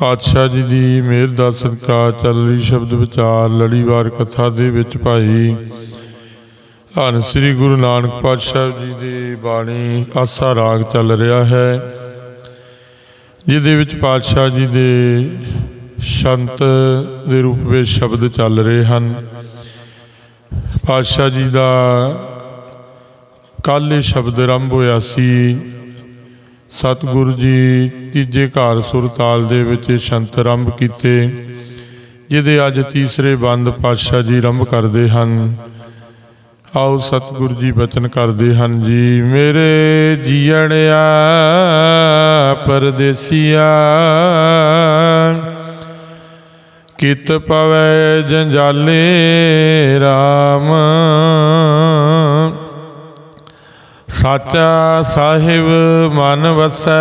ਪਾਤਸ਼ਾਹ ਜੀ ਦੀ ਮਿਹਰ ਦਾ ਸਦਕਾ ਚੱਲ ਰਹੀ ਸ਼ਬਦ ਵਿਚਾਰ, ਲੜੀਵਾਰ ਕਥਾ ਦੇ ਵਿੱਚ ਭਾਈ ਧੰਨ ਸ੍ਰੀ ਗੁਰੂ ਨਾਨਕ ਪਾਤਸ਼ਾਹ ਜੀ ਦੀ ਬਾਣੀ ਆਸਾ ਰਾਗ ਚੱਲ ਰਿਹਾ ਹੈ, ਜਿਹਦੇ ਵਿੱਚ ਪਾਤਸ਼ਾਹ ਜੀ ਦੇ ਸ਼ੰਤ ਦੇ ਰੂਪ ਵਿੱਚ ਸ਼ਬਦ ਚੱਲ ਰਹੇ ਹਨ। ਪਾਤਸ਼ਾਹ ਜੀ ਦਾ ਕੱਲ੍ਹ ਇਹ ਸ਼ਬਦ ਆਰੰਭ ਹੋਇਆ ਸੀ ਸਤਿਗੁਰੂ ਜੀ, ਤੀਜੇ ਘਰ ਸੁਰਤਾਲ ਦੇ ਵਿੱਚ ਸ਼ੰਤ ਆਰੰਭ ਕੀਤੇ, ਜਿਹਦੇ ਅੱਜ ਤੀਸਰੇ ਬੰਦ ਪਾਤਸ਼ਾਹ ਜੀ ਆਰੰਭ ਕਰਦੇ ਹਨ। ਆਓ ਸਤਿਗੁਰੂ ਜੀ ਬਚਨ ਕਰਦੇ ਹਨ ਜੀ, ਮੇਰੇ ਜੀਣਿਆ ਪਰਦੇਸੀਆ, ਕਿਤ ਪਵੈ ਜੰਜਾਲੇ RAM ਸਾਚਾ ਸਾਹਿਬ ਮਨ ਵਸੈ,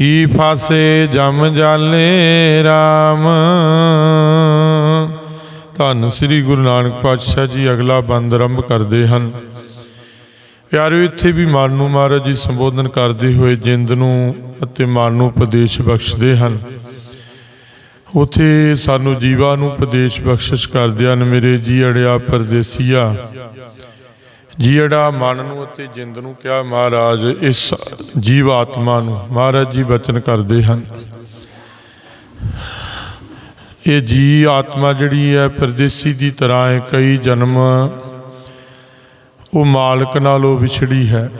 ਈ ਫਾਸੇ ਜਮ ਜਾਲੇ RAM ਧੰਨ ਸ੍ਰੀ ਗੁਰੂ ਨਾਨਕ ਪਾਤਸ਼ਾਹ ਜੀ, ਅਗਲਾ ਬੰਦ ਆਰੰਭ ਕਰਦੇ ਹਨ। ਪਿਆਰਿਓ, ਇੱਥੇ ਵੀ ਮਨ ਨੂੰ ਮਹਾਰਾਜ ਜੀ ਸੰਬੋਧਨ ਕਰਦੇ ਹੋਏ ਜਿੰਦ ਨੂੰ ਅਤੇ ਮਨ ਨੂੰ ਉਪਦੇਸ਼ ਬਖਸ਼ਦੇ ਹਨ। ਉਥੇ ਸਾਨੂੰ ਜੀਵਾ ਨੂੰ ਉਪਦੇਸ਼ ਬਖਸ਼ਿਸ਼ ਕਰਦੇ ਹਨ, ਮੇਰੇ ਜੀ ਅੜਿਆ ਪਰਦੇਸੀਆ। ਜੀੜਾ ਮਨ ਨੂੰ ਅਤੇ ਜਿੰਦ ਨੂੰ ਕਿਹਾ, ਮਹਾਰਾਜ, ਇਸ ਜੀਵ ਆਤਮਾ ਨੂੰ ਮਹਾਰਾਜ ਜੀ ਬਚਨ ਕਰਦੇ ਹਨ। ਇਹ ਜੀ ਆਤਮਾ ਜਿਹੜੀ ਹੈ, ਪਰਦੇਸੀ ਦੀ ਤਰ੍ਹਾਂ ਹੈ। ਕਈ ਜਨਮ ਉਹ ਮਾਲਕ ਨਾਲੋਂ ਵਿਛੜੀ ਹੈ।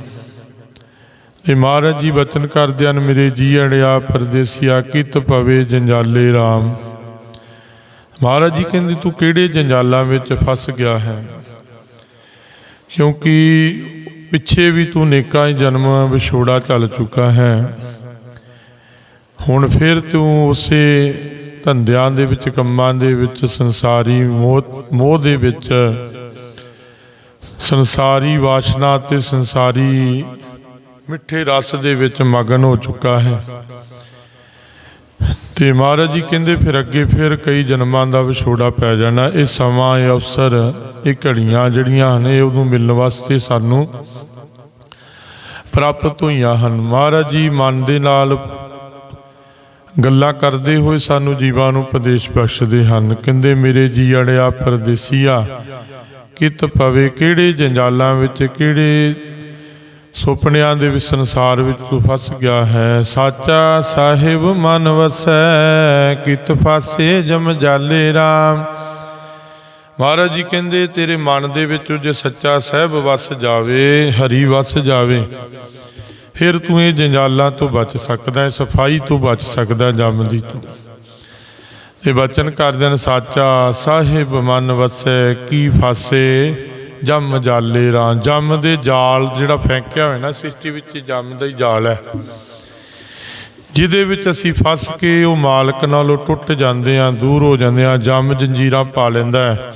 ਤੇ ਮਹਾਰਾਜ ਜੀ ਬਚਨ ਕਰਦੇ ਹਨ, ਮੇਰੇ ਜੀ ਅੜਿਆ ਪਰਦੇਸੀਆ, ਕਿਤ ਪਵੇ ਜੰਜਾਲੇ RAM ਮਹਾਰਾਜ ਜੀ ਕਹਿੰਦੇ, ਤੂੰ ਕਿਹੜੇ ਜੰਜਾਲਾਂ ਵਿੱਚ ਫਸ ਗਿਆ ਹੈ? ਕਿਉਂਕਿ ਪਿੱਛੇ ਵੀ ਤੂੰ ਨੇਕਾਂ ਹੀ ਜਨਮ ਵਿਛੋੜਾ ਚੱਲ ਚੁੱਕਾ ਹੈ। ਹੁਣ ਫਿਰ ਤੂੰ ਉਸੇ ਧੰਦਿਆਂ ਦੇ ਵਿੱਚ, ਕੰਮਾਂ ਦੇ ਵਿੱਚ, ਸੰਸਾਰੀ ਮੋਹ ਮੋਹ ਦੇ ਵਿੱਚ, ਸੰਸਾਰੀ ਵਾਸ਼ਨਾ ਤੇ ਸੰਸਾਰੀ ਮਿੱਠੇ ਰਸ ਦੇ ਵਿੱਚ ਮਗਨ ਹੋ ਚੁੱਕਾ ਹੈ। ਤੇ ਮਹਾਰਾਜ ਜੀ ਕਹਿੰਦੇ, ਫਿਰ ਅੱਗੇ ਫਿਰ ਕਈ ਜਨਮਾਂ ਦਾ ਵਿਛੋੜਾ ਪੈ ਜਾਣਾ। ਇਹ ਸਮਾਂ, ਇਹ ਅਵਸਰ ਇਹ ਘੜੀਆਂ ਜਿਹੜੀਆਂ ਨੇ ਉਹਨੂੰ ਮਿਲਣ ਵਾਸਤੇ ਸਾਨੂੰ ਪ੍ਰਾਪਤ ਹੋਈਆਂ ਹਨ। ਮਹਾਰਾਜ ਜੀ ਮਨ ਦੇ ਨਾਲ ਗੱਲਾਂ ਕਰਦੇ ਹੋਏ ਸਾਨੂੰ ਜੀਵਾਂ ਨੂੰ ਉਪਦੇਸ਼ ਬਖਸ਼ਦੇ ਹਨ। ਕਹਿੰਦੇ, ਮੇਰੇ ਜੀ ਅੜਿਆ ਪਰਦੇਸੀਆ ਕਿਤ ਪਵੇ, ਕਿਹੜੇ ਜੰਜਾਲਾਂ ਵਿੱਚ, ਕਿਹੜੇ ਸੁਪਨਿਆਂ ਦੇ ਵਿੱਚ, ਸੰਸਾਰ ਵਿੱਚ ਤੂੰ ਫਸ ਗਿਆ ਹੈ। ਸਾਚਾ ਸਾਹਿਬ ਮਨ ਵਸੈ, ਕਿਤ ਫਾਸੇ ਜਮ ਜਾਲੇ RAM ਮਹਾਰਾਜ ਜੀ ਕਹਿੰਦੇ, ਤੇਰੇ ਮਨ ਦੇ ਵਿੱਚ ਜੇ ਸੱਚਾ ਸਾਹਿਬ ਵਸ ਜਾਵੇ, ਹਰੀ ਵਸ ਜਾਵੇ, ਫਿਰ ਤੂੰ ਇਹ ਜੰਜਾਲਾਂ ਤੋਂ ਬਚ ਸਕਦਾ ਸਫ਼ਾਈ ਤੋਂ ਬਚ ਸਕਦਾ ਜੰਮਦੀ ਜਮ ਤੂੰ। ਤੇ ਬਚਨ ਕਰਦਿਆਂ ਸਾਚਾ, ਸਾਹਿਬ ਮਨ ਵਸੈ, ਕੀ ਫਾਸੇ, ਜੰਮ ਜਾਲੇ ਰਾਂ, ਜੰਮ ਦੇ ਜਾਲ ਜਿਹੜਾ ਫੈਂਕਿਆ ਹੋਇਆ ਨਾ ਸ੍ਰਿਸ਼ਟੀ ਵਿੱਚ ਜਮ ਦਾ ਹੀ ਜਾਲ ਹੈ। ਜਿਹਦੇ ਵਿੱਚ ਅਸੀਂ ਫਸ ਕੇ ਉਹ ਮਾਲਕ ਨਾਲੋਂ ਟੁੱਟ ਜਾਂਦੇ ਆ ਦੂਰ ਹੋ ਜਾਂਦੇ ਆ ਜਮ ਜੰਜੀਰਾਂ ਪਾ ਲੈਂਦਾ ਹੈ।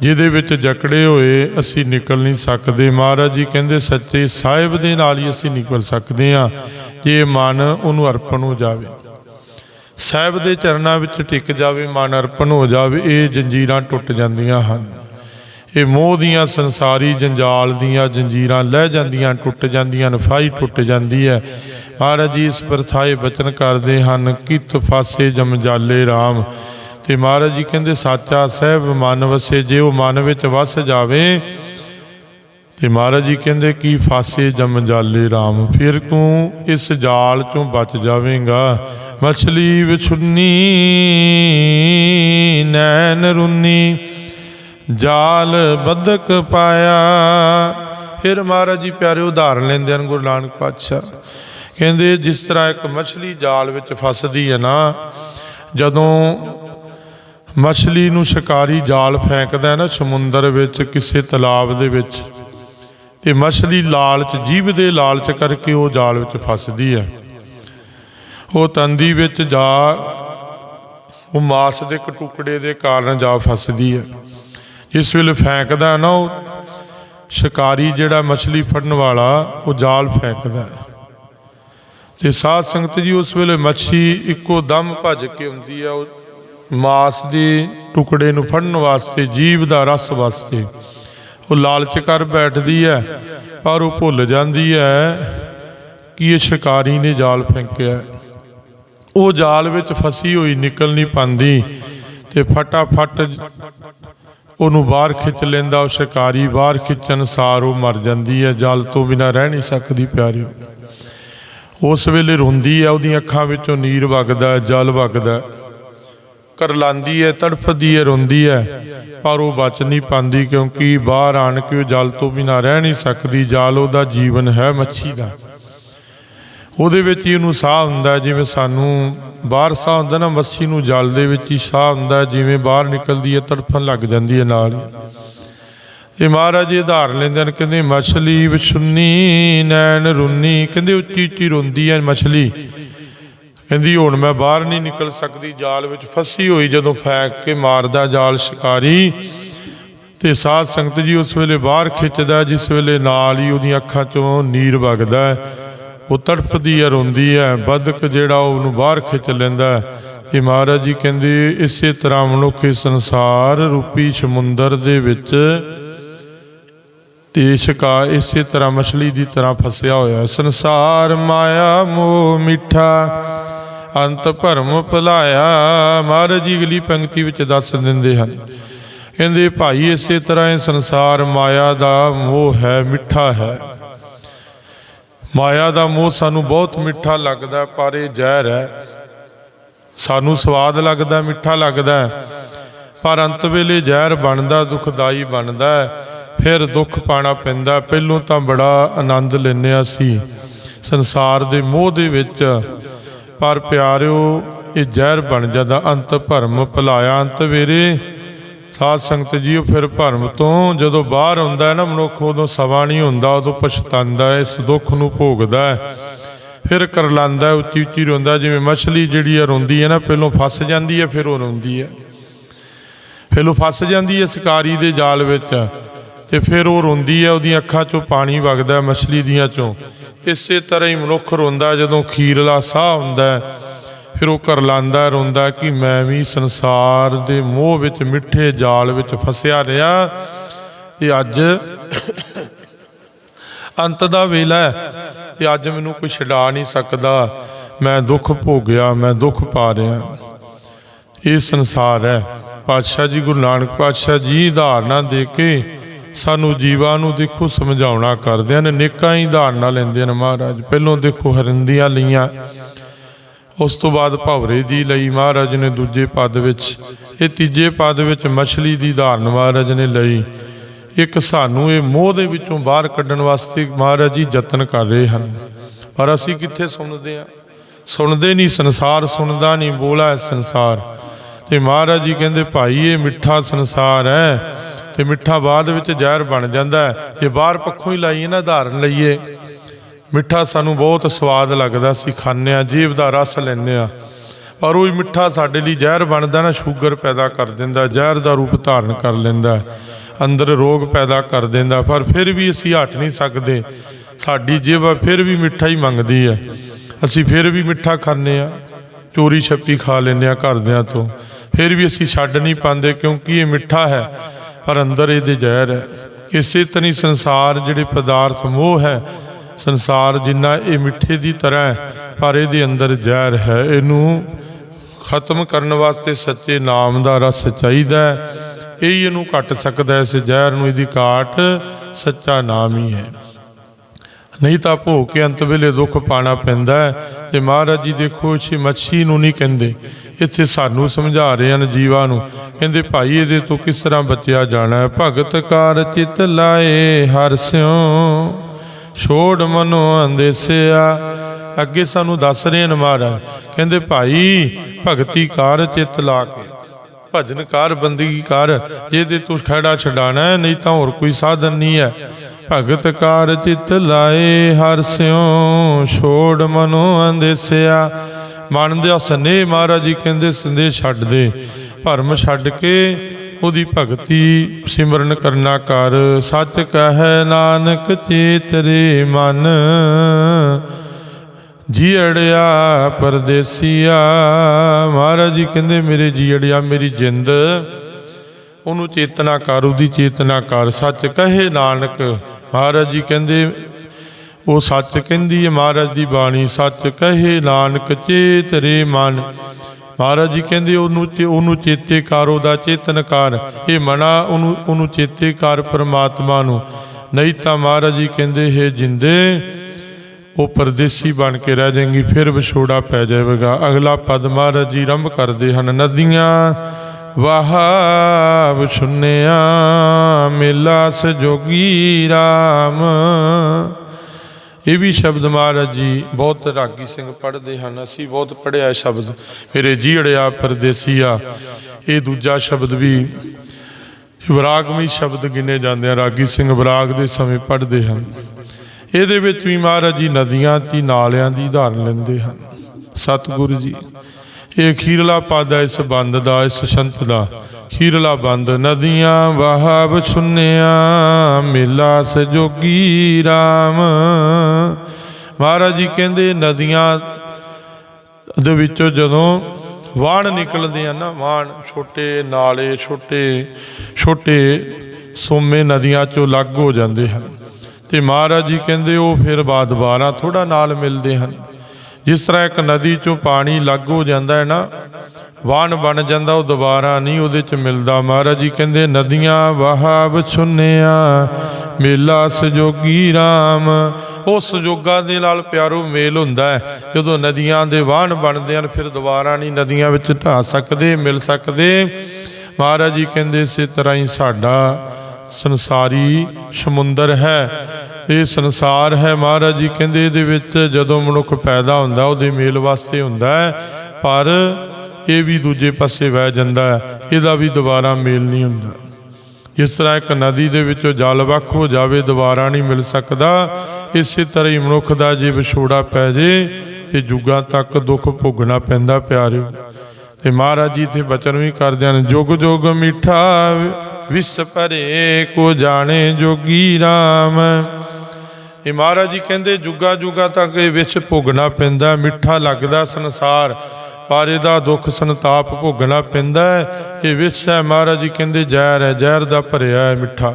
ਜਿਹਦੇ ਵਿੱਚ ਜਕੜੇ ਹੋਏ ਅਸੀਂ ਨਿਕਲ ਨਹੀਂ ਸਕਦੇ। ਮਹਾਰਾਜ ਜੀ ਕਹਿੰਦੇ, ਸੱਚੇ ਸਾਹਿਬ ਦੇ ਨਾਲ ਹੀ ਅਸੀਂ ਨਿਕਲ ਸਕਦੇ ਆ ਜੇ ਮਨ ਉਹਨੂੰ ਅਰਪਣ ਹੋ ਜਾਵੇ। ਸਾਹਿਬ ਦੇ ਚਰਨਾਂ ਵਿੱਚ ਟਿਕ ਜਾਵੇ, ਮਨ ਅਰਪਣ ਹੋ ਜਾਵੇ, ਇਹ ਜੰਜੀਰਾਂ ਟੁੱਟ ਜਾਂਦੀਆਂ ਹਨ। ਇਹ ਮੋਹ ਦੀਆਂ ਸੰਸਾਰੀ ਜੰਜਾਲ ਦੀਆਂ ਜੰਜੀਰਾਂ ਲੈ ਜਾਂਦੀਆਂ, ਟੁੱਟ ਜਾਂਦੀਆਂ, ਨਫਾਈ ਟੁੱਟ ਜਾਂਦੀ ਹੈ। ਮਹਾਰਾਜ ਜੀ, ਇਸ ਪਰਥਾਏ ਬਚਨ ਕਰਦੇ ਹਨ, ਕਿਤ ਫਾਸੇ ਜਮ ਜਾਲੇ RAM ਤੇ ਮਹਾਰਾਜ ਜੀ ਕਹਿੰਦੇ, ਸਾਚਾ ਸਹਿਬ ਮਨ ਵਸੇ, ਜੇ ਉਹ ਮਨ ਵਿੱਚ ਵਸ ਜਾਵੇ। ਤੇ ਮਹਾਰਾਜ ਜੀ ਕਹਿੰਦੇ, ਕੀ ਫਾਸੇ ਜਮ ਜਾਲੇ RAM ਫਿਰ ਤੂੰ ਇਸ ਜਾਲ ਚੋਂ ਬਚ ਜਾਵੇਂਗਾ। ਮਛਲੀ ਵਿਛੁੰਨੀ, ਨੈਣ ਰੁੰਨੀ, ਜਾਲ ਬਦਕ ਪਾਇਆ। ਫਿਰ ਮਹਾਰਾਜ ਜੀ ਪਿਆਰੇ ਉਦਾਹਰਨ ਲੈਂਦੇ ਹਨ ਗੁਰੂ ਨਾਨਕ ਪਾਤਸ਼ਾਹ। ਕਹਿੰਦੇ ਜਿਸ ਤਰ੍ਹਾਂ ਇੱਕ ਮੱਛਲੀ ਜਾਲ ਵਿੱਚ ਫਸਦੀ ਹੈ ਨਾ, ਜਦੋਂ ਮੱਛਲੀ ਨੂੰ ਸ਼ਿਕਾਰੀ ਜਾਲ ਫੈਂਕਦਾ ਨਾ ਸਮੁੰਦਰ ਵਿੱਚ, ਕਿਸੇ ਤਲਾਬ ਦੇ ਵਿੱਚ, ਤੇ ਮੱਛਲੀ ਲਾਲਚ, ਜੀਭ ਦੇ ਲਾਲਚ ਕਰਕੇ ਉਹ ਜਾਲ ਵਿੱਚ ਫਸਦੀ ਹੈ। ਉਹ ਤੰਦੀ ਵਿੱਚ ਜਾ, ਉਹ ਮਾਸ ਦੇ ਇੱਕ ਟੁਕੜੇ ਦੇ ਕਾਰਨ ਜਾ ਫਸਦੀ ਹੈ। ਜਿਸ ਵੇਲੇ ਫੈਂਕਦਾ ਨਾ ਉਹ, ਸ਼ਿਕਾਰੀ ਜਿਹੜਾ ਮੱਛਲੀ ਫੜਨ ਵਾਲਾ, ਉਹ ਜਾਲ ਫੈਂਕਦਾ ਹੈ। ਤੇ ਸਾਧ ਸੰਗਤ ਜੀ ਉਸ ਵੇਲੇ ਮੱਛੀ ਇੱਕੋ ਦਮ ਭੱਜ ਕੇ ਆਉਂਦੀ ਹੈ ਉਹ ਮਾਸ ਦੇ ਟੁਕੜੇ ਨੂੰ ਫੜਨ ਵਾਸਤੇ ਜੀਵ ਦਾ ਰਸ ਵਾਸਤੇ। ਉਹ ਲਾਲਚ ਕਰ ਬੈਠਦੀ ਹੈ ਪਰ ਉਹ ਭੁੱਲ ਜਾਂਦੀ ਹੈ ਕਿ ਇਹ ਸ਼ਿਕਾਰੀ ਨੇ ਜਾਲ ਫੈਂਕਿਆ। ਉਹ ਜਾਲ ਵਿੱਚ ਫਸੀ ਹੋਈ, ਨਿਕਲ ਨਹੀਂ ਪਾਉਂਦੀ ਤੇ ਫਟਾਫਟ ਉਹਨੂੰ ਬਾਹਰ ਖਿੱਚ ਲੈਂਦਾ, ਉਹ ਸ਼ਿਕਾਰੀ ਬਾਹਰ ਖਿੱਚਣ ਸਾਰ ਉਹ ਮਰ ਜਾਂਦੀ ਹੈ ਜਲ ਤੋਂ ਬਿਨਾਂ ਰਹਿ ਨਹੀਂ ਸਕਦੀ ਪਿਆਰਿਓ। ਉਸ ਵੇਲੇ ਰੋਂਦੀ ਹੈ ਉਹਦੀਆਂ ਅੱਖਾਂ ਵਿੱਚੋਂ ਨੀਰ ਵਗਦਾ, ਜਲ ਵਗਦਾ ਹੈ। ਕਰਲਾਂਦੀ ਹੈ ਤੜਫਦੀ ਹੈ ਰੋਂਦੀ ਹੈ ਪਰ ਉਹ ਬਚ ਨਹੀਂ ਪਾਉਂਦੀ ਕਿਉਂਕਿ ਬਾਹਰ ਆਣ ਕੇ ਉਹ ਜਲ ਤੋਂ ਬਿਨਾਂ ਰਹਿ ਨਹੀਂ ਸਕਦੀ, ਜਲ ਉਹਦਾ ਜੀਵਨ ਹੈ ਮੱਛੀ ਦਾ ਉਹਦੇ ਵਿੱਚ ਹੀ ਉਹਨੂੰ ਸਾਹ ਹੁੰਦਾ, ਜਿਵੇਂ ਸਾਨੂੰ ਬਾਹਰ ਸਾਹ ਹੁੰਦਾ ਨਾ, ਮੱਛੀ ਨੂੰ ਜਲ ਦੇ ਵਿੱਚ ਹੀ ਸਾਹ ਹੁੰਦਾ, ਜਿਵੇਂ ਬਾਹਰ ਨਿਕਲਦੀ ਹੈ ਤੜਫਣ ਲੱਗ ਜਾਂਦੀ ਹੈ ਨਾਲ ਹੀ ਮਹਾਰਾਜ ਜੀ ਉਦਾਹਰਨ ਲੈਂਦੇ ਨੇ ਕਹਿੰਦੇ ਮਛਲੀ ਵਿਛੁੰਨੀ ਨੈਣ ਰੁੰਨੀ, ਕਹਿੰਦੇ ਉੱਚੀ ਉੱਚੀ ਰੋਂਦੀ ਹੈ ਮਛਲੀ। ਕਹਿੰਦੀ ਹੁਣ ਮੈਂ ਬਾਹਰ ਨਹੀਂ ਨਿਕਲ ਸਕਦੀ, ਜਾਲ ਵਿੱਚ ਫਸੀ ਹੋਈ ਜਦੋਂ ਫੈਂਕ ਕੇ ਮਾਰਦਾ ਜਾਲ ਸ਼ਿਕਾਰੀ। ਤੇ ਸਾਧ ਸੰਗਤ ਜੀ ਉਸ ਵੇਲੇ ਬਾਹਰ ਖਿੱਚਦਾ ਜਿਸ ਵੇਲੇ ਨਾਲ ਹੀ ਉਹਦੀਆਂ ਅੱਖਾਂ ਚੋਂ ਨੀਰ ਵਗਦਾ ਉਹ ਤੜਫਦੀ ਹੈ, ਰੋਂਦੀ ਹੈ ਬਦਕ ਜਿਹੜਾ ਉਹਨੂੰ ਬਾਹਰ ਖਿੱਚ ਲੈਂਦਾ ਹੈ। ਤੇ ਮਹਾਰਾਜ ਜੀ ਕਹਿੰਦੇ ਇਸੇ ਤਰ੍ਹਾਂ ਮਨੁੱਖ ਇਸ ਸੰਸਾਰ ਰੂਪੀ ਸਮੁੰਦਰ ਦੇ ਵਿੱਚ ਦੇਸ਼ ਕਾ ਇਸੇ ਤਰ੍ਹਾਂ ਮਛਲੀ ਦੀ ਤਰ੍ਹਾਂ ਫਸਿਆ ਹੋਇਆ। ਸੰਸਾਰ ਮਾਇਆ ਮੋਹ ਮਿੱਠਾ ਅੰਤ ਭਰਮ ਭੁਲਾਇਆ। ਮਹਾਰਾਜ ਜੀ ਅਗਲੀ ਪੰਕਤੀ ਵਿੱਚ ਦੱਸ ਦਿੰਦੇ ਹਨ। ਕਹਿੰਦੇ ਭਾਈ ਇਸੇ ਤਰ੍ਹਾਂ ਇਹ ਸੰਸਾਰ ਮਾਇਆ ਦਾ ਮੋਹ ਹੈ ਮਿੱਠਾ ਹੈ। ਮਾਇਆ ਦਾ ਮੋਹ ਸਾਨੂੰ ਬਹੁਤ ਮਿੱਠਾ ਲੱਗਦਾ ਪਰ ਇਹ ਜ਼ਹਿਰ ਹੈ। ਸਾਨੂੰ ਸਵਾਦ ਲੱਗਦਾ ਮਿੱਠਾ ਲੱਗਦਾ ਪਰ ਅੰਤ ਵੇਲੇ ਜ਼ਹਿਰ ਬਣਦਾ ਦੁਖਦਾਈ ਬਣਦਾ ਹੈ, ਫਿਰ ਦੁੱਖ ਪਾਣਾ ਪੈਂਦਾ। ਪਹਿਲੋਂ ਤਾਂ ਬੜਾ ਆਨੰਦ ਲੈਂਦੇ ਹਾਂ ਅਸੀਂ। ਸੰਸਾਰ ਦੇ ਮੋਹ ਦੇ ਵਿੱਚ। ਪਰ ਪਿਆਰਿਓ, ਇਹ ਜ਼ਹਿਰ ਬਣ ਜਾਂਦਾ। ਅੰਤ ਭਰਮ ਭੁਲਾਇਆ। ਅੰਤ ਵੇਰੇ ਸਾਧ ਸੰਗਤ ਜੀਓ, ਫਿਰ ਭਰਮ ਤੋਂ ਜਦੋਂ ਬਾਹਰ ਆਉਂਦਾ ਹੈ ਨਾ, ਮਨੁੱਖ ਉਦੋਂ ਸਵਾ ਨਹੀਂ ਹੁੰਦਾ, ਉਦੋਂ ਪਛਤਾਉਂਦਾ ਹੈ, ਇਸ ਦੁੱਖ ਨੂੰ ਭੋਗਦਾ ਹੈ। ਫਿਰ ਕਰਲਾਂਦਾ ਉੱਚੀ ਉੱਚੀ ਰੋਂਦਾ ਜਿਵੇਂ ਮਛਲੀ ਜਿਹੜੀ ਆ ਰੋਂਦੀ ਹੈ ਨਾ, ਪਹਿਲੋਂ ਫਸ ਜਾਂਦੀ ਹੈ, ਫਿਰ ਉਹ ਰੋਂਦੀ ਹੈ। ਫਿਰ ਉਹ ਫਸ ਜਾਂਦੀ ਹੈ ਸ਼ਿਕਾਰੀ ਦੇ ਜਾਲ ਵਿੱਚ। ਤੇ ਫਿਰ ਉਹ ਰੋਂਦੀ ਹੈ, ਉਹਦੀਆਂ ਅੱਖਾਂ ਚੋਂ ਪਾਣੀ ਵਗਦਾ ਹੈ, ਮਛਲੀ ਦੀਆਂ ਚੋਂ। ਇਸੇ ਤਰ੍ਹਾਂ ਹੀ ਮਨੁੱਖ ਰੋਂਦਾ ਜਦੋਂ ਖੀਰਲਾ ਸਾਹ ਹੁੰਦਾ ਫਿਰ ਉਹ ਕਰ ਲਾਂਦਾ ਰੋਂਦਾ ਕਿ ਮੈਂ ਵੀ ਸੰਸਾਰ ਦੇ ਮੋਹ ਵਿੱਚ, ਮਿੱਠੇ ਜਾਲ ਵਿੱਚ ਫਸਿਆ ਰਿਹਾ। ਤੇ ਅੱਜ ਅੰਤ ਦਾ ਵੇਲਾ ਹੈ। ਤੇ ਅੱਜ ਮੈਨੂੰ ਕੋਈ ਛਡਾ ਨਹੀਂ ਸਕਦਾ। ਮੈਂ ਦੁੱਖ ਭੋਗਿਆ, ਮੈਂ ਦੁੱਖ ਪਾ ਰਿਹਾ। ਇਹ ਸੰਸਾਰ ਹੈ। ਪਾਤਸ਼ਾਹ ਜੀ, ਗੁਰੂ ਨਾਨਕ ਪਾਤਸ਼ਾਹ ਜੀ ਧਾਰਨਾ ਦੇ ਕੇ ਸਾਨੂੰ ਜੀਵਾਂ ਨੂੰ ਦੇਖੋ ਸਮਝਾਉਣਾ ਕਰਦੇ ਹਨ, ਨੇਕਾਂ ਹੀ ਧਾਰਨਾ ਲੈਂਦੇ ਨੇ ਮਹਾਰਾਜ। ਪਹਿਲੋਂ ਦੇਖੋ ਹਰਿੰਦੀਆਂ ਲਈਆਂ, ਉਸ ਤੋਂ ਬਾਅਦ ਭਵਰੇ ਦੀ ਲਈ ਮਹਾਰਾਜ ਨੇ ਦੂਜੇ ਪਦ ਵਿੱਚ, ਇਹ ਤੀਜੇ ਪਦ ਵਿੱਚ ਮਛਲੀ ਦੀ ਧਾਰਨ ਮਹਾਰਾਜ ਨੇ ਲਈ। ਇੱਕ ਸਾਨੂੰ ਇਹ ਮੋਹ ਦੇ ਵਿੱਚੋਂ ਬਾਹਰ ਕੱਢਣ ਵਾਸਤੇ ਮਹਾਰਾਜ ਜੀ ਯਤਨ ਕਰ ਰਹੇ ਹਨ। ਪਰ ਅਸੀਂ ਕਿੱਥੇ ਸੁਣਦੇ ਆ ਸੁਣਦੇ ਨਹੀਂ, ਸੰਸਾਰ ਸੁਣਦਾ ਨਹੀਂ, ਬੋਲਾ ਹੈ ਸੰਸਾਰ। ਤੇ ਮਹਾਰਾਜ ਜੀ ਕਹਿੰਦੇ, ਭਾਈ, ਇਹ ਮਿੱਠਾ ਸੰਸਾਰ ਹੈ। ਤੇ ਮਿੱਠਾ ਬਾਅਦ ਵਿੱਚ ਜ਼ਹਿਰ ਬਣ ਜਾਂਦਾ ਹੈ। ਜੇ ਬਾਹਰ ਪੱਖੋਂ ਹੀ ਲਾਈਏ ਨਾ, ਧਾਰਨ ਲਈਏ। ਮਿੱਠਾ ਸਾਨੂੰ ਬਹੁਤ ਸਵਾਦ ਲੱਗਦਾ ਅਸੀਂ ਖਾਂਦੇ ਆ ਜੀਭ ਦਾ ਰਸ ਲੈਂਦੇ ਆ ਪਰ ਉਹ ਮਿੱਠਾ ਸਾਡੇ ਲਈ ਜ਼ਹਿਰ ਬਣਦਾ ਨਾ, ਸ਼ੂਗਰ ਪੈਦਾ ਕਰ ਦਿੰਦਾ, ਜ਼ਹਿਰ ਦਾ ਰੂਪ ਧਾਰਨ ਕਰ ਲੈਂਦਾ ਅੰਦਰ ਰੋਗ ਪੈਦਾ ਕਰ ਦਿੰਦਾ, ਪਰ ਫਿਰ ਵੀ ਅਸੀਂ ਹਟ ਨਹੀਂ ਸਕਦੇ। ਸਾਡੀ ਜੀਭ ਫਿਰ ਵੀ ਮਿੱਠਾ ਹੀ ਮੰਗਦੀ ਹੈ। ਅਸੀਂ ਫਿਰ ਵੀ ਮਿੱਠਾ ਖਾਂਦੇ ਆ ਚੋਰੀ ਛੱਪੀ ਖਾ ਲੈਂਦੇ ਆ ਘਰਦਿਆਂ ਤੋਂ। ਫਿਰ ਵੀ ਅਸੀਂ ਛੱਡ ਨਹੀਂ ਪਾਉਂਦੇ, ਕਿਉਂਕਿ ਇਹ ਮਿੱਠਾ ਹੈ। ਪਰ ਅੰਦਰ ਇਹਦੇ ਜ਼ਹਿਰ ਹੈ। ਇਸੇ ਤਰ੍ਹਾਂ ਹੀ ਸੰਸਾਰ ਜਿਹੜੇ ਪਦਾਰਥ ਮੋਹ ਹੈ, ਸੰਸਾਰ ਜਿੰਨਾ ਇਹ ਮਿੱਠੇ ਦੀ ਤਰ੍ਹਾਂ ਹੈ, ਪਰ ਇਹਦੇ ਅੰਦਰ ਜ਼ਹਿਰ ਹੈ। ਇਹਨੂੰ ਖਤਮ ਕਰਨ ਵਾਸਤੇ ਸੱਚੇ ਨਾਮ ਦਾ ਰਸ ਚਾਹੀਦਾ ਹੈ। ਇਹ ਹੀ ਇਹਨੂੰ ਕੱਟ ਸਕਦਾ ਹੈ। ਇਸ ਜ਼ਹਿਰ ਨੂੰ ਇਹਦੀ ਕਾਟ ਸੱਚਾ ਨਾਮ ਹੀ ਹੈ। ਨਹੀਂ ਤਾਂ ਭੋਗ ਕੇ ਅੰਤ ਵੇਲੇ ਦੁੱਖ ਪਾਣਾ ਪੈਂਦਾ ਤੇ ਮਹਾਰਾਜ ਜੀ ਦੇਖੋ ਇਸ ਮੱਛੀ ਨੂੰ ਨਹੀਂ ਕਹਿੰਦੇ। ਇੱਥੇ ਸਾਨੂੰ ਸਮਝਾ ਰਹੇ ਹਨ ਜੀਵਾਂ ਨੂੰ। ਕਹਿੰਦੇ, ਭਾਈ, ਇਹਦੇ ਤੋਂ ਕਿਸ ਤਰ੍ਹਾਂ ਬਚਿਆ ਜਾਣਾ ਹੈ? ਭਗਤ ਕਾਰ ਚਿਤ ਲਾਏ ਹਰ ਸਿਉ। ਛੋੜ ਮਨੋ ਅੰਦੇਸਿਆ। ਅੱਗੇ ਸਾਨੂੰ ਦੱਸ ਰਹੇ ਹਨ ਮਹਾਰਾਜ। ਕਹਿੰਦੇ, ਭਾਈ, ਭਗਤੀ ਕਾਰ ਚਿਤ ਲਾ ਕੇ। ਭਜਨ ਕਾਰ ਬੰਦਗੀ ਕਰ ਜਿਹਦੇ ਤੂੰ ਖੜਾ ਛਡਾਣਾ ਨਹੀਂ ਤਾਂ ਹੋਰ ਕੋਈ ਸਾਧਨ ਨਹੀਂ ਹੈ। ਭਗਤ ਕਾਰ ਚਿਤ ਲਾਏ ਹਰ ਸਿਉ, ਛੋੜ ਮਨੋ ਅੰਦੇਸਿਆ ਮਨ ਦਾ ਸਨੇਹ ਮਹਾਰਾਜ ਜੀ ਕਹਿੰਦੇ ਸੰਦੇਸ਼ ਛੱਡ ਦੇ। ਭਰਮ ਛੱਡ ਕੇ ਉਹਦੀ ਭਗਤੀ ਸਿਮਰਨ ਕਰਨਾ ਕਰ। ਸੱਚ ਕਹੈ ਨਾਨਕ ਚੇਤਰੇ ਮਨ। ਜੀੜਿਆ ਪਰਦੇਸੀਆ। ਮਹਾਰਾਜ ਜੀ ਕਹਿੰਦੇ, ਮੇਰੇ ਜੀੜਿਆ ਮੇਰੀ ਜਿੰਦ। ਉਹਨੂੰ ਚੇਤਨਾ ਕਰ, ਉਹਦੀ ਚੇਤਨਾ ਕਰ। ਸੱਚ ਕਹੇ ਨਾਨਕ ਮਹਾਰਾਜ ਜੀ ਕਹਿੰਦੇ, ਉਹ ਸੱਚ ਕਹਿੰਦੀ ਹੈ ਮਹਾਰਾਜ ਦੀ ਬਾਣੀ, ਸੱਚ ਕਹੇ ਨਾਨਕ ਚੇਤ ਰੇ ਮਨ। ਮਹਾਰਾਜ ਜੀ ਕਹਿੰਦੇ, ਉਹਨੂੰ ਉਹਨੂੰ ਚੇਤੇ ਕਰ, ਉਹਦਾ ਚੇਤਨ ਕਰ। ਇਹ ਮਨਾ, ਉਹਨੂੰ ਉਹਨੂੰ ਚੇਤੇ ਕਰ ਪ੍ਰਮਾਤਮਾ ਨੂੰ। ਨਹੀਂ ਤਾਂ ਮਹਾਰਾਜ ਜੀ ਕਹਿੰਦੇ, ਹੈ ਜਿੰਦੇ, ਉਹ ਪਰਦੇਸੀ ਬਣ ਕੇ ਰਹਿ ਜਾਏਗੀ, ਫਿਰ ਵਿਛੋੜਾ ਪੈ ਜਾਵੇਗਾ ਅਗਲਾ ਪਦ ਮਹਾਰਾਜ ਜੀ ਆਰੰਭ ਕਰਦੇ ਹਨ, ਨਦੀਆਂ ਵਹਾਵ ਸੁਨਿਆ ਮੇਲਾ ਸਜੋਗੀ RAM ਇਹ ਵੀ ਸ਼ਬਦ ਮਹਾਰਾਜ ਜੀ ਬਹੁਤ ਰਾਗੀ ਸਿੰਘ ਪੜ੍ਹਦੇ ਹਨ। ਅਸੀਂ ਬਹੁਤ ਪੜ੍ਹਿਆ ਸ਼ਬਦ। ਮੇਰੇ ਜੀੜਿਆ ਪਰਦੇਸੀਆ ਇਹ ਦੂਜਾ ਸ਼ਬਦ ਵੀ ਵਿਰਾਗਮਈ ਸ਼ਬਦ ਗਿਣੇ ਜਾਂਦੇ ਆ। ਰਾਗੀ ਸਿੰਘ ਵਿਰਾਗ ਦੇ ਸਮੇਂ ਪੜ੍ਹਦੇ ਹਨ। ਇਹਦੇ ਵਿੱਚ ਵੀ ਮਹਾਰਾਜ ਜੀ ਨਦੀਆਂ ਤੇ ਨਾਲਿਆਂ ਦੀ ਉਦਾਹਰਨ ਲੈਂਦੇ ਹਨ। ਸਤਿਗੁਰੂ ਜੀ। ਇਹ ਅਖੀਰਲਾ ਪਦ ਹੈ ਇਸ ਬੰਦ ਦਾ, ਇਸ ਸੰਤ ਦਾ। ਖੀਰਲਾ ਬੰਦ ਨਦੀਆਂ ਵਹਾਵ ਸੁਨਿਆ, ਮੇਲਾ ਸਜੋਗੀ RAM ਮਹਾਰਾਜ ਜੀ ਕਹਿੰਦੇ ਨਦੀਆਂ ਦੇ ਵਿੱਚੋਂ ਜਦੋਂ ਵਾਣ ਨਿਕਲਦੇ ਆ ਨਾ, ਵਾਣ ਛੋਟੇ ਨਾਲੇ, ਛੋਟੇ ਛੋਟੇ ਸੋਮੇ ਨਦੀਆਂ ਚੋਂ ਲੱਗ ਹੋ ਜਾਂਦੇ ਹਨ। ਤੇ ਮਹਾਰਾਜ ਜੀ ਕਹਿੰਦੇ ਉਹ ਫਿਰ ਬਾਦ ਬਾਰਾਂ ਥੋੜਾ ਨਾਲ ਮਿਲਦੇ ਹਨ। ਜਿਸ ਤਰ੍ਹਾਂ ਇੱਕ ਨਦੀ ਚੋਂ ਪਾਣੀ ਲੱਗ ਹੋ ਜਾਂਦਾ ਹੈ ਨਾ ਵਾਣ ਬਣ ਜਾਂਦਾ, ਉਹ ਦੁਬਾਰਾ ਨਹੀਂ ਉਹਦੇ ਚ ਮਿਲਦਾ। ਮਹਾਰਾਜ ਜੀ ਕਹਿੰਦੇ, ਨਦੀਆਂ ਵਹਾਵ ਸੁਨਿਆ ਮੇਲਾ ਸਜੋਗੀ RAM ਉਹ ਸੰਜੋਗਾਂ ਦੇ ਨਾਲ ਪਿਆਰੋ ਮੇਲ ਹੁੰਦਾ ਹੈ। ਜਦੋਂ ਨਦੀਆਂ ਦੇ ਵਾਹਣ ਬਣਦੇ ਹਨ, ਫਿਰ ਦੁਬਾਰਾ ਨਹੀਂ ਨਦੀਆਂ ਵਿੱਚ ਢਾ ਸਕਦੇ, ਮਿਲ ਸਕਦੇ। ਮਹਾਰਾਜ ਜੀ ਕਹਿੰਦੇ, ਇਸੇ ਤਰ੍ਹਾਂ ਹੀ ਸਾਡਾ ਸੰਸਾਰੀ ਸਮੁੰਦਰ ਹੈ। ਇਹ ਸੰਸਾਰ ਹੈ ਮਹਾਰਾਜ ਜੀ, ਕਹਿੰਦੇ ਇਹਦੇ ਵਿੱਚ ਜਦੋਂ ਮਨੁੱਖ ਪੈਦਾ ਹੁੰਦਾ, ਉਹਦੇ ਮੇਲ ਵਾਸਤੇ ਹੁੰਦਾ ਹੈ, ਪਰ ਇਹ ਵੀ ਦੂਜੇ ਪਾਸੇ ਵਹਿ ਜਾਂਦਾ ਹੈ, ਇਹਦਾ ਵੀ ਦੁਬਾਰਾ ਮੇਲ ਨਹੀਂ ਹੁੰਦਾ। ਜਿਸ ਤਰ੍ਹਾਂ ਇੱਕ ਨਦੀ ਦੇ ਵਿੱਚੋਂ ਜਲ ਵੱਖ ਹੋ ਜਾਵੇ, ਦੁਬਾਰਾ ਨਹੀਂ ਮਿਲ ਸਕਦਾ, ਇਸੇ ਤਰ੍ਹਾਂ ਹੀ ਮਨੁੱਖ ਦਾ ਜੇ ਵਿਛੋੜਾ ਪੈ ਜੇ, ਤੇ ਜੁਗਾਂ ਤੱਕ ਦੁੱਖ ਭੋਗਣਾ ਪੈਂਦਾ ਪਿਆਰਿਓ। ਤੇ ਮਹਾਰਾਜ ਜੀ ਤੇ ਬਚਨ ਵੀ ਕਰਦੇ ਹਨ, ਜੁਗ ਜੁਗ ਮਿੱਠਾ ਵਿਸ ਭਰੇ ਕੋ ਜਾਣੇ ਜੋਗੀ RAM ਇਹ ਮਹਾਰਾਜ ਜੀ ਕਹਿੰਦੇ, ਜੁਗਾ ਜੁਗਾ ਤੱਕ ਇਹ ਵਿੱਚ ਭੋਗਣਾ ਪੈਂਦਾ ਮਿੱਠਾ ਲੱਗਦਾ ਸੰਸਾਰ, ਪਾਰੇ ਦਾ ਦੁੱਖ ਸੰਤਾਪ ਭੋਗਣਾ ਪੈਂਦਾ ਇਹ ਵਿਸ ਹੈ, ਮਹਾਰਾਜ ਜੀ ਕਹਿੰਦੇ, ਜ਼ਹਿਰ ਹੈ, ਜ਼ਹਿਰ ਦਾ ਭਰਿਆ ਹੈ ਮਿੱਠਾ।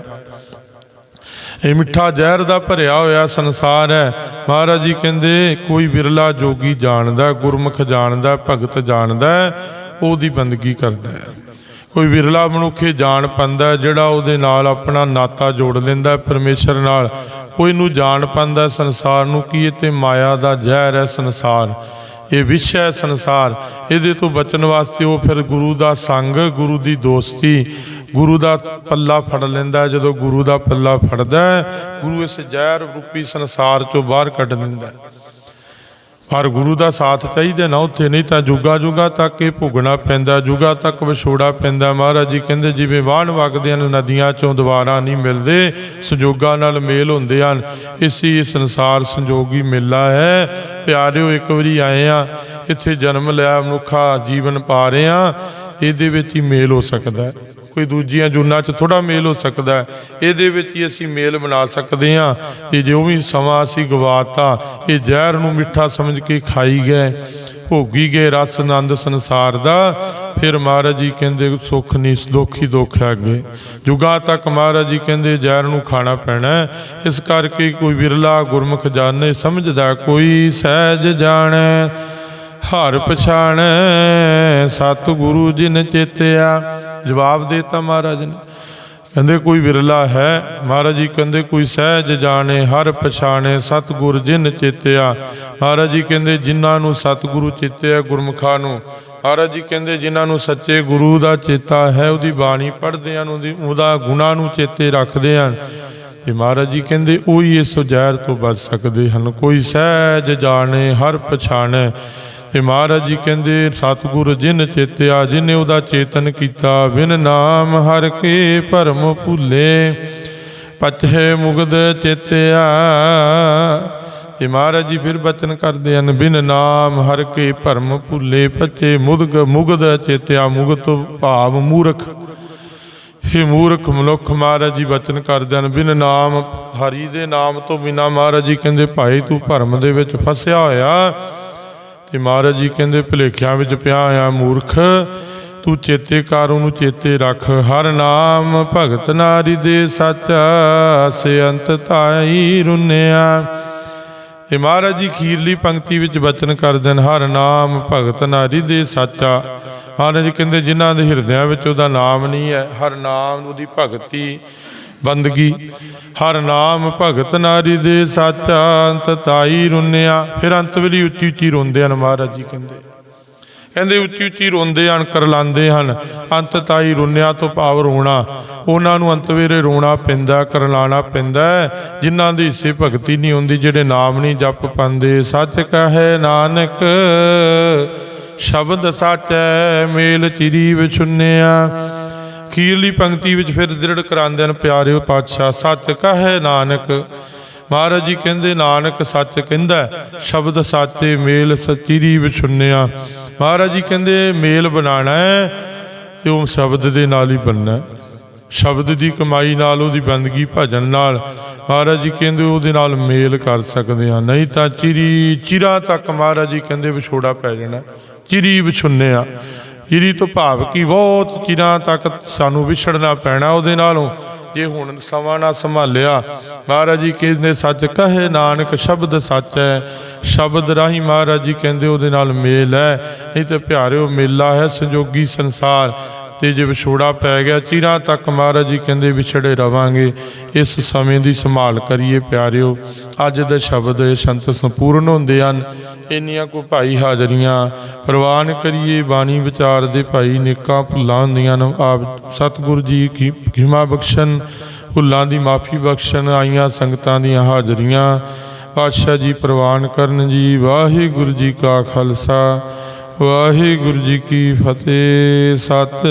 ਇਹ ਮਿੱਠਾ ਜ਼ਹਿਰ ਦਾ ਭਰਿਆ ਹੋਇਆ ਸੰਸਾਰ ਹੈ। ਮਹਾਰਾਜ ਜੀ ਕਹਿੰਦੇ, ਕੋਈ ਵਿਰਲਾ ਜੋਗੀ ਜਾਣਦਾ, ਗੁਰਮੁਖ ਜਾਣਦਾ, ਭਗਤ ਜਾਣਦਾ ਉਹਦੀ ਬੰਦਗੀ ਕਰਦਾ ਹੈ। ਕੋਈ ਵਿਰਲਾ ਮਨੁੱਖੇ ਜਾਣ ਪੰਦਾ ਜਿਹੜਾ ਉਹਦੇ ਨਾਲ ਆਪਣਾ ਨਾਤਾ ਜੋੜ ਲੈਂਦਾ ਹੈ, ਪਰਮੇਸ਼ਰ ਨਾਲ। ਉਹ ਇਹਨੂੰ ਜਾਣ ਪੰਦਾ ਸੰਸਾਰ ਨੂੰ ਕੀ ਇਹ ਤੇ ਮਾਇਆ ਦਾ ਜ਼ਹਿਰ ਹੈ, ਸੰਸਾਰ। ਇਹ ਵਿਸ਼ਾ ਹੈ, ਸੰਸਾਰ। ਇਹਦੇ ਤੋਂ ਬਚਣ ਵਾਸਤੇ ਉਹ ਫਿਰ ਗੁਰੂ ਦਾ ਸੰਗ, ਗੁਰੂ ਦੀ ਦੋਸਤੀ, ਗੁਰੂ ਦਾ ਪੱਲਾ ਫੜ ਲੈਂਦਾ ਜਦੋਂ ਗੁਰੂ ਦਾ ਪੱਲਾ ਫੜਦਾ ਗੁਰੂ ਇਸ ਜ਼ਹਿਰ ਰੂਪੀ ਸੰਸਾਰ ਚੋਂ ਬਾਹਰ ਕੱਢ ਦਿੰਦਾ ਹੈ। ਪਰ ਗੁਰੂ ਦਾ ਸਾਥ ਚਾਹੀਦਾ ਨਾ, ਉੱਥੇ ਨਹੀਂ ਤਾਂ ਜੁਗਾ ਜੁਗਾ ਤੱਕ ਇਹ ਭੁਗਣਾ ਪੈਂਦਾ, ਜੁਗਾ ਤੱਕ ਵਿਛੋੜਾ ਪੈਂਦਾ। ਮਹਾਰਾਜ ਜੀ ਕਹਿੰਦੇ, ਜਿਵੇਂ ਵਾਹਣ ਵਗਦੇ ਹਨ, ਨਦੀਆਂ ਚੋਂ ਦੁਬਾਰਾ ਨਹੀਂ ਮਿਲਦੇ, ਸੰਜੋਗਾਂ ਨਾਲ ਮੇਲ ਹੁੰਦੇ ਹਨ। ਇਸੀ ਸੰਸਾਰ ਸੰਜੋਗੀ ਮੇਲਾ ਹੈ। ਪਿਆਰਿਓ, ਇੱਕ ਵਾਰੀ ਆਏ ਆ ਇੱਥੇ ਜਨਮ ਲਿਆ, ਮਨੁੱਖਾ ਜੀਵਨ ਪਾ ਰਹੇ ਆ ਇਹਦੇ ਵਿੱਚ ਹੀ ਮੇਲ ਹੋ ਸਕਦਾ ਹੈ। ਕੋਈ ਦੂਜੀਆਂ ਜੁਨਾਂ 'ਚ ਥੋੜਾ ਮੇਲ ਹੋ ਸਕਦਾ ਇਹਦੇ ਵਿੱਚ ਹੀ ਅਸੀਂ ਮੇਲ ਬਣਾ ਸਕਦੇ ਹਾਂ। ਤੇ ਜੋ ਵੀ ਸਮਾਂ ਅਸੀਂ ਗਵਾਤਾ, ਇਹ ਜ਼ਹਿਰ ਨੂੰ ਮਿੱਠਾ ਸਮਝ ਕੇ ਖਾਈ ਗਏ, ਭੋਗੀ ਗਏ ਰਸ ਆਨੰਦ ਸੰਸਾਰ ਦਾ। ਫਿਰ ਮਹਾਰਾਜ ਜੀ ਕਹਿੰਦੇ, ਸੁੱਖ ਨਹੀਂ ਦੁੱਖ ਹੀ ਦੁੱਖ ਹੈ ਅੱਗੇ ਜੁਗਾਂ ਤੱਕ ਮਹਾਰਾਜ ਜੀ ਕਹਿੰਦੇ, ਜ਼ਹਿਰ ਨੂੰ ਖਾਣਾ ਪੈਣਾ ਇਸ ਕਰਕੇ ਕੋਈ ਵਿਰਲਾ ਗੁਰਮੁਖ ਜਾਣੇ, ਸਮਝਦਾ ਕੋਈ ਸਹਿਜ ਜਾਣੈ। ਹਰ ਪਛਾਣੈ, ਸਤਿਗੁਰੂ ਜਿਨ ਚੇਤਿਆ ਜਵਾਬ ਦੇਤਾ ਮਹਾਰਾਜ ਨੇ। ਕਹਿੰਦੇ ਕੋਈ ਵਿਰਲਾ ਹੈ, ਮਹਾਰਾਜ ਜੀ ਕਹਿੰਦੇ ਕੋਈ ਸਹਿਜ ਜਾਣੇ, ਹਰ ਪਛਾਣੇ ਸਤਿਗੁਰ ਜਿਨ ਚੇਤਿਆ। ਮਹਾਰਾਜ ਜੀ ਕਹਿੰਦੇ ਜਿਨ੍ਹਾਂ ਨੂੰ ਸਤਿਗੁਰੂ ਚੇਤਿਆ ਗੁਰਮੁਖਾਂ ਨੂੰ। ਮਹਾਰਾਜ ਜੀ ਕਹਿੰਦੇ ਜਿਨ੍ਹਾਂ ਨੂੰ ਸੱਚੇ ਗੁਰੂ ਦਾ ਚੇਤਾ ਹੈ, ਉਹਦੀ ਬਾਣੀ ਪੜ੍ਹਦੇ ਹਨ ਉਹਦੀ, ਉਹਦਾ ਗੁਣਾ ਨੂੰ ਚੇਤੇ ਰੱਖਦੇ ਹਨ। ਤੇ ਮਹਾਰਾਜ ਜੀ ਕਹਿੰਦੇ ਉਹੀ ਇਸ ਜ਼ਹਿਰ ਤੋਂ ਬਚ ਸਕਦੇ ਹਨ। ਕੋਈ ਸਹਿਜ ਜਾਣੇ, ਹਰ ਪਛਾਣੇ ਇਹ ਮਹਾਰਾਜ ਜੀ ਕਹਿੰਦੇ, ਸਤਿਗੁਰ ਜਿਨ ਚੇਤਿਆ, ਜਿਨੇ ਉਹਦਾ ਚੇਤਨ ਕੀਤਾ, ਬਿਨ ਨਾਮ ਹਰ ਕੇ ਭਰਮ ਭੁੱਲੇ। ਪਛੇ ਮੁਗਦ ਚੇਤਿਆ। ਤੇ ਮਹਾਰਾਜ ਜੀ ਫਿਰ ਬਚਨ ਕਰਦੇ ਹਨ, ਬਿਨ ਨਾਮ ਹਰ ਕੇ ਭਰਮ ਭੁੱਲੇ। ਪੱਚੇ ਮੁਦਗ ਮੁਗਦ ਚੇਤਿਆ ਮੁਗਤ ਭਾਵ ਮੂਰਖ। ਹੇ ਮੂਰਖ ਮਨੁੱਖ, ਮਹਾਰਾਜ ਜੀ ਬਚਨ ਕਰਦੇ ਹਨ, ਬਿਨ ਨਾਮ ਹਰੀ ਦੇ ਨਾਮ ਤੋਂ ਬਿਨਾ ਮਹਾਰਾਜ ਜੀ ਕਹਿੰਦੇ, ਭਾਈ ਤੂੰ ਭਰਮ ਦੇ ਵਿੱਚ ਫਸਿਆ ਹੋਇਆ। ਇਹ ਮਹਾਰਾਜ ਜੀ ਕਹਿੰਦੇ, ਭਲੇਖਿਆਂ ਵਿੱਚ ਪਿਆ ਆ ਮੂਰਖ, ਤੂੰ ਚੇਤੇ ਕਰ, ਉਹਨੂੰ ਚੇਤੇ ਰੱਖ। ਹਰ ਨਾਮ ਭਗਤ ਨਾਰੀ ਦੇ ਸੱਚਾ ਸੇ ਅੰਤ ਤਾਈ ਰੁਨਿਆ। ਇਹ ਮਹਾਰਾਜ ਜੀ ਖੀਰਲੀ ਪੰਕਤੀ ਵਿੱਚ ਬਚਨ ਕਰਦੇ ਹਨ ਹਰ ਨਾਮ ਭਗਤ ਨਾਰੀ ਦੇ ਸੱਚਾ। ਮਹਾਰਾਜ ਜੀ ਕਹਿੰਦੇ, ਜਿਨ੍ਹਾਂ ਦੇ ਹਿਰਦਿਆਂ ਵਿੱਚ ਉਹਦਾ ਨਾਮ ਨਹੀਂ ਹੈ, ਹਰ ਨਾਮ ਉਹਦੀ ਭਗਤੀ ਬੰਦਗੀ। ਹਰ ਨਾਮ ਭਗਤ ਨਾਰੀ ਦੇ ਸਾਚਾ ਅੰਤ ਤਾਈ ਰੁੰਨਿਆ। ਫਿਰ ਅੰਤ ਵੇਲੇ ਉੱਚੀ ਉੱਚੀ ਰੋਂਦੇ ਹਨ ਮਹਾਰਾਜ ਜੀ ਕਹਿੰਦੇ। ਕਹਿੰਦੇ ਉੱਚੀ ਉੱਚੀ ਰੋਂਦੇ ਹਨ ਕਰਲਾਉਂਦੇ ਹਨ। ਅੰਤ ਤਾਈ ਰੁੰਨਿਆ ਤੋਂ ਭਾਵ ਰੋਣਾ। ਉਹਨਾਂ ਨੂੰ ਅੰਤ ਵੇਲੇ ਰੋਣਾ ਪੈਂਦਾ ਕਰਲਾਣਾ ਪੈਂਦਾ ਹੈ, ਜਿਨ੍ਹਾਂ ਦੀ ਹਿੱਸੇ ਭਗਤੀ ਨਹੀਂ ਹੁੰਦੀ ਜਿਹੜੇ ਨਾਮ ਨਹੀਂ ਜਪ ਪਾਉਂਦੇ। ਸੱਚ ਕਹੇ ਨਾਨਕ ਸ਼ਬਦ ਸੱਚੈ ਮੇਲ ਚਿਰੀ ਵਿਛੁੰਨਿਆ। ਖੀਰਲੀ ਪੰਕਤੀ ਵਿੱਚ ਫਿਰ ਦ੍ਰਿੜ ਕਰਾਉਂਦੇ ਹਨ ਪਿਆਰਿਓ ਪਾਤਸ਼ਾਹ, ਸੱਚ ਕਹੇ ਨਾਨਕ। ਮਹਾਰਾਜ ਜੀ ਕਹਿੰਦੇ, ਨਾਨਕ ਸੱਚ ਕਹਿੰਦਾ ਸ਼ਬਦ ਸਾਚੇ ਮੇਲ ਸਚੀਰੀ ਵਿਛੁੰਨਿਆ। ਮਹਾਰਾਜ ਜੀ ਕਹਿੰਦੇ, ਮੇਲ ਬਣਾਣਾ ਹੈ ਤੇ ਉਹ ਸ਼ਬਦ ਦੇ ਨਾਲ ਹੀ ਬਣਨਾ ਸ਼ਬਦ ਦੀ ਕਮਾਈ ਨਾਲ, ਉਹਦੀ ਬੰਦਗੀ ਭਜਨ ਨਾਲ। ਮਹਾਰਾਜ ਜੀ ਕਹਿੰਦੇ, ਉਹਦੇ ਨਾਲ ਮੇਲ ਕਰ ਸਕਦੇ ਆ ਨਹੀਂ ਤਾਂ ਚਿਰੀ, ਚਿਰਾਂ ਤੱਕ ਮਹਾਰਾਜ ਜੀ ਕਹਿੰਦੇ, ਵਿਛੋੜਾ ਪੈ ਜਾਣਾ, ਚਿਰੀ ਵਿਛੁੰਨਿਆ। ਚਿਰੀ ਤੋਂ ਭਾਵ ਕੀ ਬਹੁਤ ਚਿਰਾਂ ਤੱਕ ਸਾਨੂੰ ਵਿਛੜਨਾ ਪੈਣਾ ਉਹਦੇ ਨਾਲੋਂ। ਜੇ ਹੁਣ ਸਮਾਂ ਨਾ ਸੰਭਾਲਿਆ, ਮਹਾਰਾਜ ਜੀ ਕਹਿੰਦੇ, ਸੱਚ ਕਹੇ ਨਾਨਕ, ਸ਼ਬਦ ਸੱਚ ਹੈ। ਸ਼ਬਦ ਰਾਹੀਂ ਮਹਾਰਾਜ ਜੀ ਕਹਿੰਦੇ, ਉਹਦੇ ਨਾਲ ਮੇਲ ਹੈ। ਨਹੀਂ ਤੇ ਪਿਆਰਿਓ, ਮੇਲਾ ਹੈ ਸੰਜੋਗੀ ਸੰਸਾਰ। ਤੇ ਜੇ ਵਿਛੋੜਾ ਪੈ ਗਿਆ, ਚਿਰਾਂ ਤੱਕ ਮਹਾਰਾਜ ਜੀ ਕਹਿੰਦੇ ਵਿਛੜੇ ਰਵਾਂਗੇ। ਇਸ ਸਮੇਂ ਦੀ ਸੰਭਾਲ ਕਰੀਏ ਪਿਆਰਿਓ। ਅੱਜ ਦੇ ਸ਼ਬਦ ਇਹ ਸੰਤ ਸੰਪੂਰਨ ਹੁੰਦੇ ਹਨ। ਇੰਨੀਆਂ ਕੋ ਭਾਈ ਹਾਜ਼ਰੀਆਂ, ਪ੍ਰਵਾਨ ਕਰੀਏ ਬਾਣੀ ਵਿਚਾਰ ਦੇ ਭਾਈ, ਨੇਕਾਂ ਭੁੱਲਾਂ ਹੁੰਦੀਆਂ ਨੇ। ਆਪ ਸਤਿਗੁਰੂ ਜੀ ਕੀ ਖਿਮਾ ਬਖਸ਼ਣ, ਭੁੱਲਾਂ ਦੀ ਮਾਫੀ ਬਖਸ਼ਣ, ਆਈਆਂ ਸੰਗਤਾਂ ਦੀਆਂ ਹਾਜ਼ਰੀਆਂ। ਪਾਤਸ਼ਾਹ ਜੀ ਪ੍ਰਵਾਨ ਕਰਨ ਜੀ, ਵਾਹਿਗੁਰੂ ਜੀ ਕਾ ਖਾਲਸਾ, ਵਾਹਿਗੁਰੂ ਜੀ ਕੀ ਫਤਿਹ। ਸਤ